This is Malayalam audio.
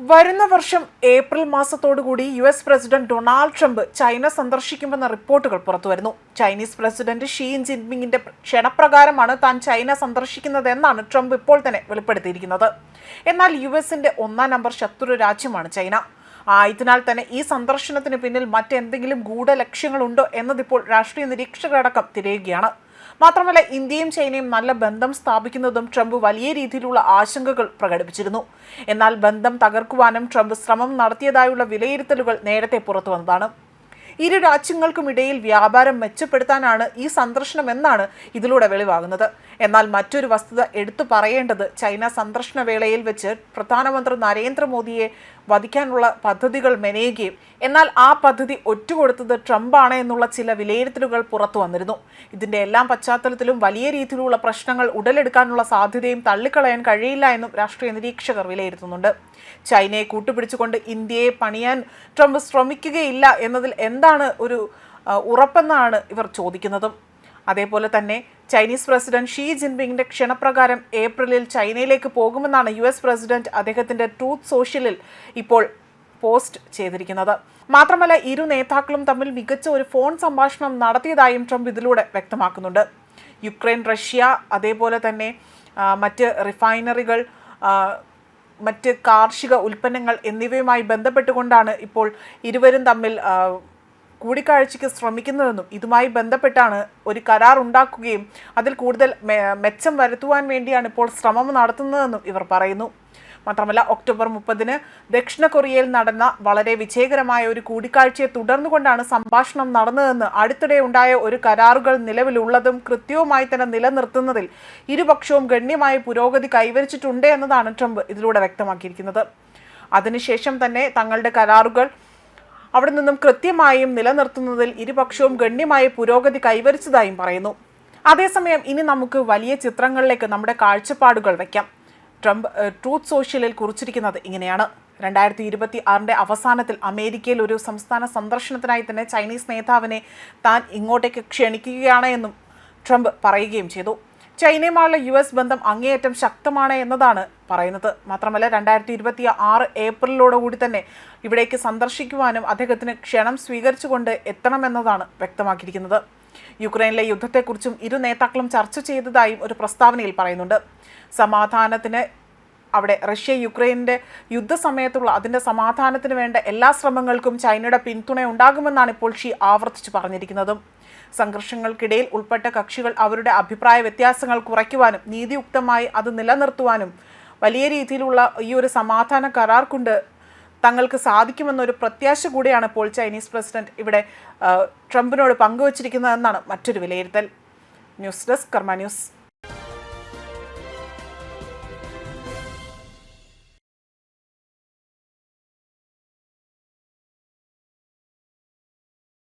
വരുന്ന വർഷം April മാസത്തോടുകൂടി U S president Donald Trump China സന്ദർശിക്കുമെന്ന റിപ്പോർട്ടുകൾ പുറത്തുവരുന്നു. ചൈനീസ് പ്രസിഡന്റ് ഷീ ജിൻപിങ്ങിന്റെ ക്ഷണപ്രകാരമാണ് താൻ ചൈന സന്ദർശിക്കുന്നതെന്നാണ് ട്രംപ് ഇപ്പോൾ തന്നെ വെളിപ്പെടുത്തിയിരിക്കുന്നത്. എന്നാൽ യു എസിന്റെ ഒന്നാം നമ്പർ ശത്രു രാജ്യമാണ് ചൈന. ആയതിനാൽ തന്നെ ഈ സന്ദർശനത്തിന് പിന്നിൽ മറ്റെന്തെങ്കിലും ഗൂഢലക്ഷ്യങ്ങളുണ്ടോ എന്നതിപ്പോൾ രാഷ്ട്രീയ നിരീക്ഷകരടക്കം തിരയുകയാണ്. മാത്രമല്ല ഇന്ത്യയും ചൈനയും നല്ല ബന്ധം സ്ഥാപിക്കുന്നതും ട്രംപ് വലിയ രീതിയിലുള്ള ആശങ്കകൾ പ്രകടിപ്പിച്ചിരുന്നു. എന്നാൽ ബന്ധം തകർക്കുവാനും ട്രംപ് ശ്രമം നടത്തിയതായുള്ള വിലയിരുത്തലുകൾ നേരത്തെ പുറത്തു വന്നതാണ്. ഇരു രാജ്യങ്ങൾക്കുമിടയിൽ വ്യാപാരം മെച്ചപ്പെടുത്താനാണ് ഈ സന്ദർശനം എന്നാണ് ഇതിലൂടെ വെളിവാകുന്നത്. എന്നാൽ മറ്റൊരു വസ്തുത എടുത്തു പറയേണ്ടത് ചൈന സന്ദർശന വേളയിൽ വെച്ച് പ്രധാനമന്ത്രി നരേന്ദ്രമോദിയെ വധിക്കാനുള്ള പദ്ധതികൾ മെനയുകയും എന്നാൽ ആ പദ്ധതി ഒറ്റുകൊടുത്തത് ട്രംപാണ് എന്നുള്ള ചില വിലയിരുത്തലുകൾ പുറത്തു വന്നിരുന്നു. ഇതിന്റെ എല്ലാം പശ്ചാത്തലത്തിലും വലിയ രീതിയിലുള്ള പ്രശ്നങ്ങൾ ഉടലെടുക്കാനുള്ള സാധ്യതയും തള്ളിക്കളയാൻ കഴിയില്ല എന്നും രാഷ്ട്രീയ നിരീക്ഷകർ വിലയിരുത്തുന്നുണ്ട്. ചൈനയെ കൂട്ടുപിടിച്ചുകൊണ്ട് ഇന്ത്യയെ പണിയാൻ ട്രംപ് ശ്രമിക്കുകയില്ല എന്നതിൽ എന്താണ് ഒരു ഉറപ്പെന്നാണ് ഇവർ ചോദിക്കുന്നതും. അതേപോലെ തന്നെ ചൈനീസ് പ്രസിഡന്റ് ഷീ ജിൻപിങ്ങിന്റെ ക്ഷണപ്രകാരം ഏപ്രിലിൽ ചൈനയിലേക്ക് പോകുമെന്നാണ് യു എസ് പ്രസിഡന്റ് അദ്ദേഹത്തിന്റെ ട്രൂത്ത് സോഷ്യലിൽ ഇപ്പോൾ പോസ്റ്റ് ചെയ്തിരിക്കുന്നത്. മാത്രമല്ല ഇരു നേതാക്കളും തമ്മിൽ മികച്ച ഒരു ഫോൺ സംഭാഷണം നടത്തിയതായും ട്രംപ് ഇതിലൂടെ വ്യക്തമാക്കുന്നുണ്ട്. യുക്രൈൻ റഷ്യ അതേപോലെ തന്നെ മറ്റ് റിഫൈനറികൾ മറ്റ് കാർഷിക ഉൽപ്പന്നങ്ങൾ എന്നിവയുമായി ബന്ധപ്പെട്ടുകൊണ്ടാണ് ഇപ്പോൾ ഇരുവരും തമ്മിൽ കൂടിക്കാഴ്ചയ്ക്ക് ശ്രമിക്കുന്നതെന്നും ഇതുമായി ബന്ധപ്പെട്ടാണ് ഒരു കരാർ ഉണ്ടാക്കുകയും അതിൽ കൂടുതൽ മെച്ചം വരുത്തുവാൻ വേണ്ടിയാണ് ഇപ്പോൾ ശ്രമം നടത്തുന്നതെന്നും ഇവർ പറയുന്നു. മാത്രമല്ല ഒക്ടോബർ മുപ്പതിന് ദക്ഷിണ കൊറിയയിൽ നടന്ന വളരെ വിജയകരമായ ഒരു കൂടിക്കാഴ്ചയെ തുടർന്നുകൊണ്ടാണ് സംഭാഷണം നടന്നതെന്ന് അടുത്തിടെ ഉണ്ടായ ഒരു കരാറുകൾ നിലവിലുള്ളതും കൃത്യവുമായി തന്നെ നിലനിർത്തുന്നതിൽ ഇരുപക്ഷവും ഗണ്യമായ പുരോഗതി കൈവരിച്ചിട്ടുണ്ട് എന്നതാണ് ട്രംപ് ഇതിലൂടെ വ്യക്തമാക്കിയിരിക്കുന്നത്. അതിനുശേഷം തന്നെ തങ്ങളുടെ കരാറുകൾ അവിടെ നിന്നും കൃത്യമായും നിലനിർത്തുന്നതിൽ ഇരുപക്ഷവും ഗണ്യമായ പുരോഗതി കൈവരിച്ചതായും പറയുന്നു. അതേസമയം ഇനി നമുക്ക് വലിയ ചിത്രങ്ങളിലേക്ക് നമ്മുടെ കാഴ്ചപ്പാടുകൾ വയ്ക്കാം ട്രംപ് ട്രൂത്ത് സോഷ്യലിൽ കുറിച്ചിരിക്കുന്നത് ഇങ്ങനെയാണ്. രണ്ടായിരത്തി ഇരുപത്തി ആറിന്റെ അവസാനത്തിൽ അമേരിക്കയിൽ ഒരു സംസ്ഥാന സന്ദർശനത്തിനായി തന്നെ ചൈനീസ് നേതാവിനെ താൻ ഇങ്ങോട്ടേക്ക് ക്ഷണിക്കുകയാണ് എന്നും ട്രംപ് പറയുകയും ചെയ്തു. ചൈനയുമായുള്ള യു എസ് ബന്ധം അങ്ങേയറ്റം ശക്തമാണ് എന്നതാണ് പറയുന്നത്. മാത്രമല്ല രണ്ടായിരത്തി ഇരുപത്തി ആറ് ഏപ്രിലോടുകൂടി തന്നെ ഇവിടേക്ക് സന്ദർശിക്കുവാനും അദ്ദേഹത്തിന് ക്ഷണം സ്വീകരിച്ചുകൊണ്ട് എത്തണമെന്നതാണ് വ്യക്തമാക്കിയിരിക്കുന്നത്. യുക്രൈനിലെ യുദ്ധത്തെക്കുറിച്ചും ഇരു നേതാക്കളും ചർച്ച ചെയ്തതായും ഒരു പ്രസ്താവനയിൽ പറയുന്നുണ്ട്. സമാധാനത്തിന് അവിടെ റഷ്യ യുക്രൈനിന്റെ യുദ്ധസമയത്തുള്ള അതിന്റെ സമാധാനത്തിന് വേണ്ട എല്ലാ ശ്രമങ്ങൾക്കും ചൈനയുടെ പിന്തുണ ഉണ്ടാകുമെന്നാണ് ഇപ്പോൾ ഷീ ആവർത്തിച്ച് പറഞ്ഞിരിക്കുന്നതും. സംഘർഷങ്ങൾക്കിടയിൽ ഉൾപ്പെട്ട കക്ഷികൾ അവരുടെ അഭിപ്രായ വ്യത്യാസങ്ങൾ കുറയ്ക്കുവാനും നീതിയുക്തമായി അത് നിലനിർത്തുവാനും വലിയ രീതിയിലുള്ള ഈ ഒരു സമാധാന കരാർ കൊണ്ട് തങ്ങൾക്ക് സാധിക്കുമെന്നൊരു പ്രത്യാശ കൂടിയാണ് ഇപ്പോൾ ചൈനീസ് പ്രസിഡന്റ് ഇവിടെ ട്രംപിനോട് പങ്കുവച്ചിരിക്കുന്നതെന്നാണ് മറ്റൊരു വിലയിരുത്തൽ. News desk Karma news.